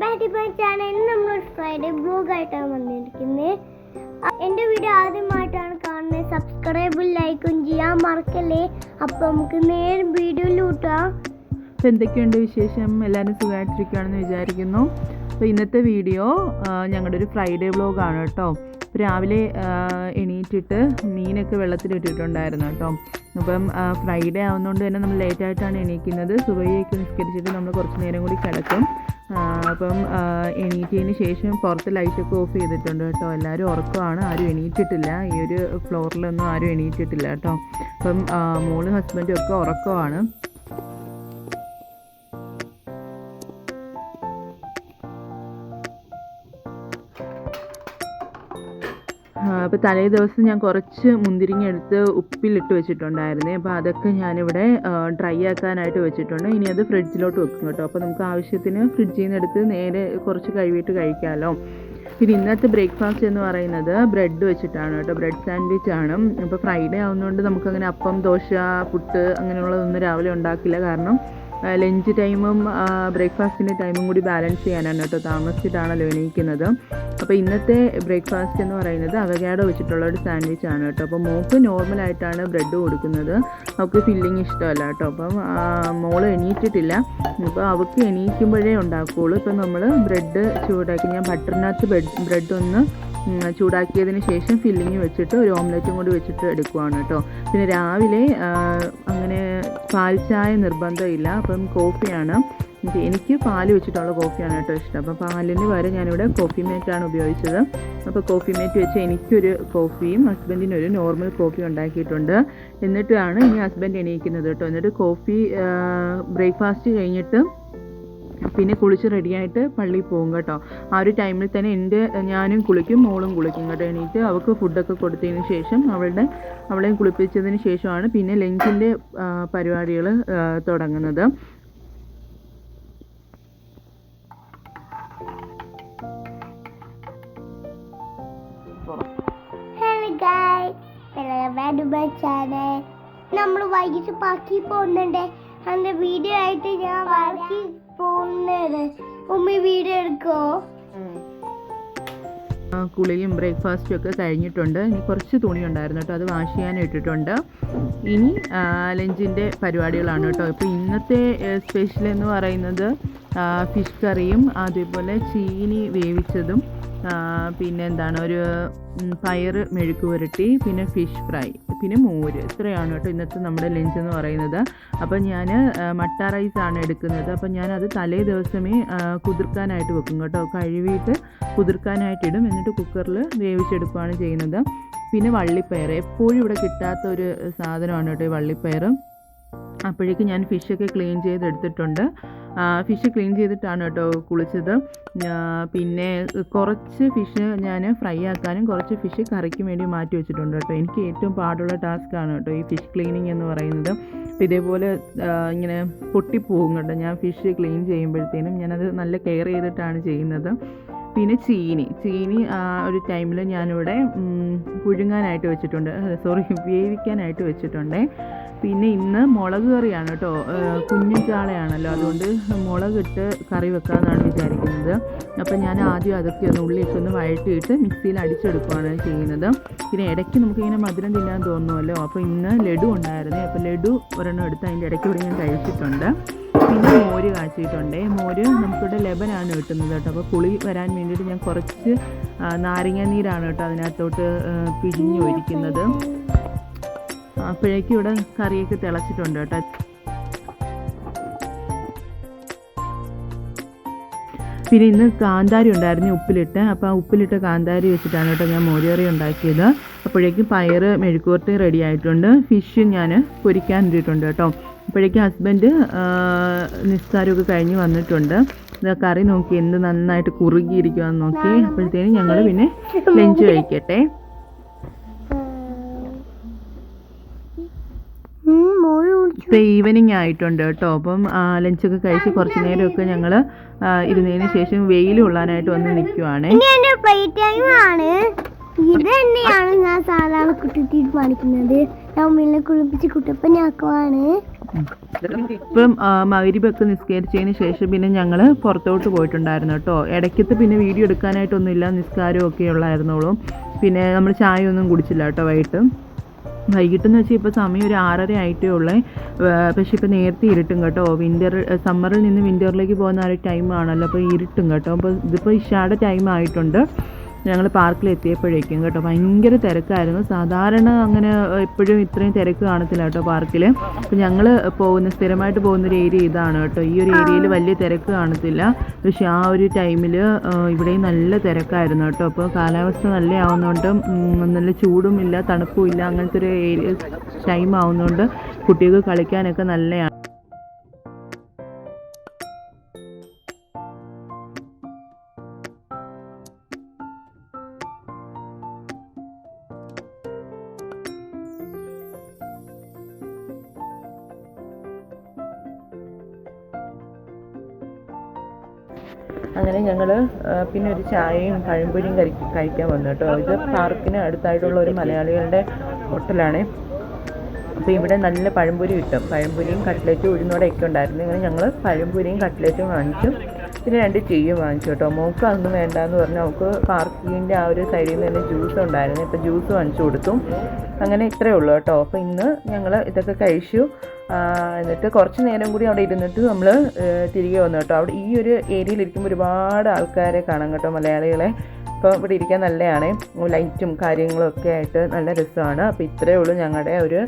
ഡിബൈൻ ചാനലിൽ നമ്മൾ Friday blog ആയിട്ടാണ് വന്നിരിക്കുന്നത്. എന്റെ വീഡിയോ ആദ്യമായിട്ടാണ് കാണുന്നത്. സബ്സ്ക്രൈബും ലൈക്കും ചെയ്യാൻ മറക്കല്ലേ? അപ്പോൾ നമുക്ക് നേരെ വീഡിയോയിൽ കൂട്ടാം അപ്പോൾ എന്തൊക്കെയുണ്ട് വിശേഷം? എല്ലാവരും സുഖമായിട്ടിരിക്കുകയാണെന്ന് വിചാരിക്കുന്നു. അപ്പോൾ ഇന്നത്തെ വീഡിയോ ഞങ്ങളുടെ ഒരു ഫ്രൈഡേ വ്ളോഗാണ് കേട്ടോ. രാവിലെ എണീറ്റിട്ട് മീനൊക്കെ വെള്ളത്തിലിട്ടിട്ടുണ്ടായിരുന്നു കേട്ടോ. അപ്പം ഫ്രൈഡേ ആവുന്നതുകൊണ്ട് തന്നെ നമ്മൾ ലേറ്റായിട്ടാണ് എണീക്കുന്നത്. സുബൈയൊക്കെ നിസ്കരിച്ചിട്ട് നമ്മൾ കുറച്ച് നേരം കൂടി കിടക്കും. അപ്പം എണീറ്റതിന് ശേഷം പുറത്ത് ലൈറ്റൊക്കെ ഓഫ് ചെയ്തിട്ടുണ്ട് കേട്ടോ. എല്ലാവരും ഉറക്കമാണ്. ആരും എണീറ്റിട്ടില്ല. ഈ ഒരു ഫ്ലോറിലൊന്നും ആരും എണീറ്റിട്ടില്ല കേട്ടോ. അപ്പം മോളും ഹസ്ബൻഡും ഒക്കെ ഉറക്കമാണ്. അപ്പോൾ തലേ ദിവസം ഞാൻ കുറച്ച് മുന്തിരിങ്ങ എടുത്ത് ഉപ്പിലിട്ട് വെച്ചിട്ടുണ്ടായിരുന്നേ. അപ്പോൾ അതൊക്കെ ഞാനിവിടെ ഡ്രൈ ആക്കാനായിട്ട് വെച്ചിട്ടുണ്ട്. ഇനി അത് ഫ്രിഡ്ജിലോട്ട് വെക്കും കേട്ടോ. അപ്പോൾ നമുക്ക് ആവശ്യത്തിന് ഫ്രിഡ്ജിൽ നിന്ന് എടുത്ത് നേരെ കുറച്ച് കഴുകിയിട്ട് കഴിക്കാമല്ലോ പിന്നെ ഇന്നത്തെ ബ്രേക്ക്ഫാസ്റ്റ് എന്ന് പറയുന്നത് ബ്രെഡ് വെച്ചിട്ടാണ് കേട്ടോ. ബ്രെഡ് സാൻഡ്വിച്ച് ആണ്. അപ്പോൾ ഫ്രൈഡേ ആവുന്നതുകൊണ്ട് നമുക്കങ്ങനെ അപ്പം ദോശ പുട്ട് അങ്ങനെയുള്ളതൊന്നും രാവിലെ ഉണ്ടാക്കില്ല. കാരണം ലഞ്ച് ടൈമും ബ്രേക്ക്ഫാസ്റ്റിന്റെ ടൈമും കൂടി ബാലൻസ് ചെയ്യാനാണ് കേട്ടോ താമസിച്ചിട്ടാണല്ലോ എണീക്കുന്നത്. അപ്പോൾ ഇന്നത്തെ ബ്രേക്ക്ഫാസ്റ്റ് എന്ന് പറയുന്നത് അവകാഡോ വെച്ചിട്ടുള്ള ഒരു സാൻഡ്വിച്ച് ആണ് കേട്ടോ. അപ്പോൾ മോക്ക് നോർമലായിട്ടാണ് ബ്രെഡ് കൊടുക്കുന്നത്. അവൾക്ക് ഫില്ലിങ് ഇഷ്ടമല്ല കേട്ടോ. അപ്പം മോൾ എണീറ്റിട്ടില്ല. അപ്പോൾ അവൾക്ക് എണീക്കുമ്പോഴേ ഉണ്ടാക്കുകയുള്ളൂ ഇപ്പം നമ്മൾ ബ്രെഡ് ചൂടാക്കി ഞാൻ ബട്ടറിനകത്ത് ബ്രെഡ് ബ്രെഡ് ഒന്ന് ചൂടാക്കിയതിന് ശേഷം ഫില്ലിങ് വെച്ചിട്ട് ഒരു ഓംലെറ്റും കൂടി വെച്ചിട്ട് എടുക്കുവാണ് കേട്ടോ. പിന്നെ രാവിലെ അങ്ങനെ പാൽ ചായ നിർബന്ധമില്ല. അപ്പം കോഫിയാണ് എനിക്ക് പാൽ വെച്ചിട്ടുള്ള കോഫിയാണ് കേട്ടോ ഇഷ്ടം. അപ്പോൾ പാലിന് വരെ ഞാനിവിടെ കോഫി മേറ്റാണ് ഉപയോഗിച്ചത്. അപ്പോൾ കോഫി മേറ്റ് വെച്ച് എനിക്കൊരു കോഫിയും ഹസ്ബൻഡിന് ഒരു നോർമൽ കോഫി ഉണ്ടാക്കിയിട്ടുണ്ട്. എന്നിട്ടാണ് ഇനി ഹസ്ബൻഡ് എണീക്കുന്നത് കേട്ടോ. എന്നിട്ട് കോഫി ബ്രേക്ക്ഫാസ്റ്റ് കഴിഞ്ഞിട്ട് പിന്നെ കുളിച്ച് റെഡിയായിട്ട് പള്ളിയിൽ പോകും കേട്ടോ. ആ ഒരു ടൈമിൽ തന്നെ എന്റെ ഞാനും കുളിക്കും മോളും കുളിക്കും കേട്ടോ എണീറ്റ്. അവൾക്ക് ഫുഡൊക്കെ കൊടുത്തതിന് ശേഷം അവളുടെ അവളെയും കുളിപ്പിച്ചതിന് ശേഷമാണ് പിന്നെ ലഞ്ചിന്റെ പരിപാടികൾ തുടങ്ങുന്നത്. നമ്മൾ വൈകിട്ട് പാക്കി പോകുന്നുണ്ട്. അതിന്റെ വീഡിയോ ആയിട്ട് ഞാൻ പാക്കി കുളിയും ബ്രേക്ക്ഫാസ്റ്റും ഒക്കെ കഴിഞ്ഞിട്ടുണ്ട്. ഇനി കുറച്ച് തുണി ഉണ്ടായിരുന്നു കേട്ടോ. അത് വാഷ് ചെയ്യാൻ ഇട്ടിട്ടുണ്ട്. ഇനി ലഞ്ചിന്റെ പരിപാടികളാണ് കേട്ടോ. ഇപ്പോൾ ഇന്നത്തെ സ്പെഷ്യൽ എന്ന് പറയുന്നത് ഫിഷ് കറിയും അതേപോലെ ചീനി വേവിച്ചതും പിന്നെ എന്താണ് ഒരു പയർ മെഴുക്ക് പുരട്ടി പിന്നെ ഫിഷ് ഫ്രൈ പിന്നെ മോര്. ഇത്രയാണ് കേട്ടോ ഇന്നത്തെ നമ്മുടെ ലഞ്ച് എന്ന് പറയുന്നത്. അപ്പോൾ ഞാൻ മട്ട റൈസ് ആണ് എടുക്കുന്നത്. അപ്പോൾ ഞാനത് തലേ ദിവസമേ കുതിർക്കാനായിട്ട് വെക്കും കേട്ടോ. കഴുകിയിട്ട് കുതിർക്കാനായിട്ട് ഇടും. എന്നിട്ട് കുക്കറിൽ വേവിച്ചെടുക്കുകയാണ് ചെയ്യുന്നത്. പിന്നെ വള്ളിപ്പയർ എപ്പോഴും ഇവിടെ കിട്ടാത്ത ഒരു സാധനമാണ് കേട്ടോ ഈ വള്ളിപ്പയർ അപ്പോഴേക്കും ഞാൻ ഫിഷൊക്കെ ക്ലീൻ ചെയ്തെടുത്തിട്ടുണ്ട്. ഫിഷ് ക്ലീൻ ചെയ്തിട്ടാണ് കേട്ടോ കുളിച്ചത്. പിന്നെ കുറച്ച് ഫിഷ് ഞാൻ ഫ്രൈ ആക്കാനും കുറച്ച് ഫിഷ് കറിക്ക് വേണ്ടി മാറ്റി വെച്ചിട്ടുണ്ട് കേട്ടോ. എനിക്ക് ഏറ്റവും പാടുള്ള ടാസ്ക് ആണ് കേട്ടോ ഈ ഫിഷ് ക്ലീനിങ് എന്ന് പറയുന്നത്. അപ്പോൾ ഇതേപോലെ ഇങ്ങനെ പൊട്ടിപ്പോകും കേട്ടോ. ഞാൻ ഫിഷ് ക്ലീൻ ചെയ്യുമ്പോഴത്തേനും ഞാനത് നല്ല കെയർ ചെയ്തിട്ടാണ് ചെയ്യുന്നത്. പിന്നെ ചീനി. ചീനി ഒരു ടൈമിൽ ഞാനിവിടെ പുഴുങ്ങാനായിട്ട് വെച്ചിട്ടുണ്ട്. സോറി വേവിക്കാനായിട്ട് വെച്ചിട്ടുണ്ട്. പിന്നെ ഇന്ന് മുളക് കറിയാണ് കേട്ടോ. കുഞ്ഞു ചാളയാണല്ലോ. അതുകൊണ്ട് മുളകിട്ട് കറി വെക്കാമെന്നാണ് വിചാരിക്കുന്നത്. അപ്പം ഞാൻ ആദ്യം അതൊക്കെ ഒന്ന് ഉള്ളിയൊക്കെ ഒന്ന് വഴറ്റിയിട്ട് മിക്സിയിൽ അടിച്ചെടുക്കുകയാണ് ചെയ്യുന്നത്. പിന്നെ ഇടയ്ക്ക് നമുക്കിങ്ങനെ മധുരം തിന്നാൻ തോന്നുമല്ലോ. അപ്പോൾ ഇന്ന് ലഡു ഉണ്ടായിരുന്നു. അപ്പോൾ ലഡു ഒരെണ്ണം എടുത്ത് അതിന്റെ ഇടയ്ക്ക് കൂടി ഞാൻ കഴിച്ചിട്ടുണ്ട്. പിന്നെ മോര് കാച്ചിട്ടുണ്ട് മോര് നമുക്കിവിടെ ലെബനാണ് കിട്ടുന്നത് കേട്ടോ. അപ്പോൾ പുളി വരാൻ വേണ്ടിയിട്ട് ഞാൻ കുറച്ച് നാരങ്ങ നീരാണ് കേട്ടോ അതിനകത്തോട്ട് പിഴിഞ്ഞു ഒഴിക്കുന്നത്. അപ്പോഴേക്കും ഇവിടെ കറിയൊക്കെ തിളച്ചിട്ടുണ്ട് കേട്ടോ. പിന്നെ ഇന്ന് കാന്താരി ഉണ്ടായിരുന്നു ഉപ്പിലിട്ട്. അപ്പോൾ ആ ഉപ്പിലിട്ട് കാന്താരി വെച്ചിട്ടാണ് കേട്ടോ ഞാൻ മോരുകറി ഉണ്ടാക്കിയത്. അപ്പോഴേക്കും പയറ് മെഴുക്കുവരട്ടി റെഡി ആയിട്ടുണ്ട്. ഫിഷ് ഞാൻ പൊരിക്കാൻ ഇട്ടിട്ടുണ്ട് കേട്ടോ. അപ്പോഴേക്കും ഹസ്ബൻഡ് നിസ്കാരമൊക്കെ കഴിഞ്ഞ് വന്നിട്ടുണ്ട്. കറി നോക്കി എന്ത് നന്നായിട്ട് കുറുകിയിരിക്കുമെന്ന് നോക്കി. അപ്പോഴത്തേനും ഞങ്ങൾ പിന്നെ ലഞ്ച് കഴിക്കട്ടെ. മോര് കുടിച്ചു ഇപ്പം ഈവനിങ് ആയിട്ടുണ്ട് കേട്ടോ. അപ്പം ലഞ്ചൊക്കെ കഴിച്ച് കുറച്ച് നേരമൊക്കെ ഞങ്ങൾ ഇരുന്നതിന് ശേഷം വെയിൽ കൊള്ളാനായിട്ട് വന്ന് നിൽക്കുവാണ് ഇത് തന്നെയാണ് ഞാൻ സാധാരണ കുട്ടി കാണിക്കുന്നത് ഞാൻ ഉമ്മിനെ കുളിപ്പിച്ച് കുട്ടപ്പനാക്കുവാണ്. ഇപ്പം മകരിബൊക്കെ നിസ്കരിച്ചതിന് ശേഷം പിന്നെ ഞങ്ങൾ പുറത്തോട്ട് പോയിട്ടുണ്ടായിരുന്നു കേട്ടോ. ഇടയ്ക്കത്ത് പിന്നെ വീഡിയോ എടുക്കാനായിട്ടൊന്നുമില്ല നിസ്കാരമൊക്കെ ഒക്കെ ഉള്ളായിരുന്നുള്ളൂ. പിന്നെ നമ്മൾ ചായ ഒന്നും കുടിച്ചില്ല കേട്ടോ വൈകിട്ട്. വൈകിട്ടെന്ന് വെച്ചാൽ ഇപ്പോൾ സമയം ഒരു ആറര ആയിട്ടേ ഉള്ളേ. പക്ഷേ ഇപ്പോൾ നേരത്തെ ഇരുട്ടും കേട്ടോ. വിന്റർ സമ്മറിൽ നിന്ന് വിന്ററിലേക്ക് പോകുന്ന ആ ഒരു ടൈമാണല്ലോ. അപ്പോൾ ഇരുട്ടും കേട്ടോ. അപ്പോൾ ഇതിപ്പോൾ ഇഷാടെ ടൈം ആയിട്ടുണ്ട് ഞങ്ങൾ പാർക്കിൽ എത്തിയപ്പോഴേക്കും കേട്ടോ. ഭയങ്കര തിരക്കായിരുന്നു. സാധാരണ അങ്ങനെ എപ്പോഴും ഇത്രയും തിരക്ക് കാണത്തില്ല കേട്ടോ പാർക്കിൽ അപ്പോൾ ഞങ്ങൾ പോകുന്ന സ്ഥിരമായിട്ട് പോകുന്ന ഒരു ഏരിയ ഇതാണ് കേട്ടോ. ഈ ഒരു ഏരിയയിൽ വലിയ തിരക്ക് കാണത്തില്ല. പക്ഷേ ആ ഒരു ടൈമിൽ ഇവിടെയും നല്ല തിരക്കായിരുന്നു കേട്ടോ. അപ്പോൾ കാലാവസ്ഥ നല്ല ആവുന്നതുകൊണ്ട് നല്ല ചൂടും ഇല്ല തണുപ്പും ഇല്ല. അങ്ങനത്തെ ഒരു ഏരിയ ടൈം ആവുന്നതുകൊണ്ട് കുട്ടികൾക്ക് കളിക്കാനൊക്കെ നല്ലതാണ് അങ്ങനെ ഞങ്ങൾ പിന്നെ ഒരു ചായയും പഴംപൊരിയും കഴി കഴിക്കാൻ വന്നു കേട്ടോ. ഇത് പാർക്കിന് അടുത്തായിട്ടുള്ള ഒരു മലയാളികളുടെ ഹോട്ടലാണ്. അപ്പോൾ ഇവിടെ നല്ല പഴംപൊരി കിട്ടും. പഴംപൊരിയും കട്ട്ലറ്റും ഉഴുന്നോടെയൊക്കെ ഉണ്ടായിരുന്നു. ഇങ്ങനെ ഞങ്ങൾ പഴംപൊരിയും കട്ട്ലറ്റും വാങ്ങിച്ചു. പിന്നെ രണ്ട് ടീയും വാങ്ങിച്ചു കേട്ടോ. മോൾക്ക് അതൊന്നും വേണ്ടാന്ന് പറഞ്ഞാൽ നമുക്ക് പാർക്കിങ്ങിന്റെ ആ ഒരു സൈഡിൽ നിന്ന് തന്നെ ജ്യൂസ് ഉണ്ടായിരുന്നു. ഇപ്പോൾ ജ്യൂസ് വാങ്ങിച്ചു കൊടുത്തു. അങ്ങനെ ഇത്രയേ ഉള്ളൂ കേട്ടോ. അപ്പോൾ ഇന്ന് ഞങ്ങൾ ഇതൊക്കെ കഴിച്ചു. എന്നിട്ട് കുറച്ച് നേരം കൂടി അവിടെ ഇരുന്നിട്ട് നമ്മൾ തിരികെ വന്നു കേട്ടോ. അവിടെ ഈ ഒരു ഏരിയയിൽ ഇരിക്കുമ്പോൾ ഒരുപാട് ആൾക്കാരെ കാണാം കേട്ടോ മലയാളികളെ. അപ്പോൾ ഇവിടെ ഇരിക്കാൻ നല്ലതാണ് ലൈറ്റും കാര്യങ്ങളും ഒക്കെ ആയിട്ട് നല്ല രസമാണ്. അപ്പോൾ ഇത്രയേ ഉള്ളൂ ഞങ്ങളുടെ ഒരു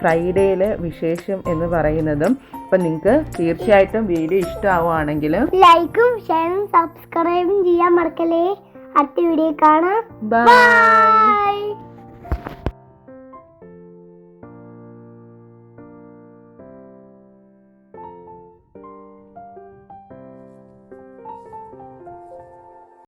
ഫ്രൈഡേയിലെ വിശേഷം എന്ന് പറയുന്നതും. അപ്പം നിങ്ങൾക്ക് തീർച്ചയായിട്ടും വീഡിയോ ഇഷ്ടമാവുകയാണെങ്കിൽ ലൈക്കും ഷെയറും സബ്സ്ക്രൈബും ചെയ്യാൻ മറക്കല്ലേ. അടുത്ത വീഡിയോ കാണാം. ബൈ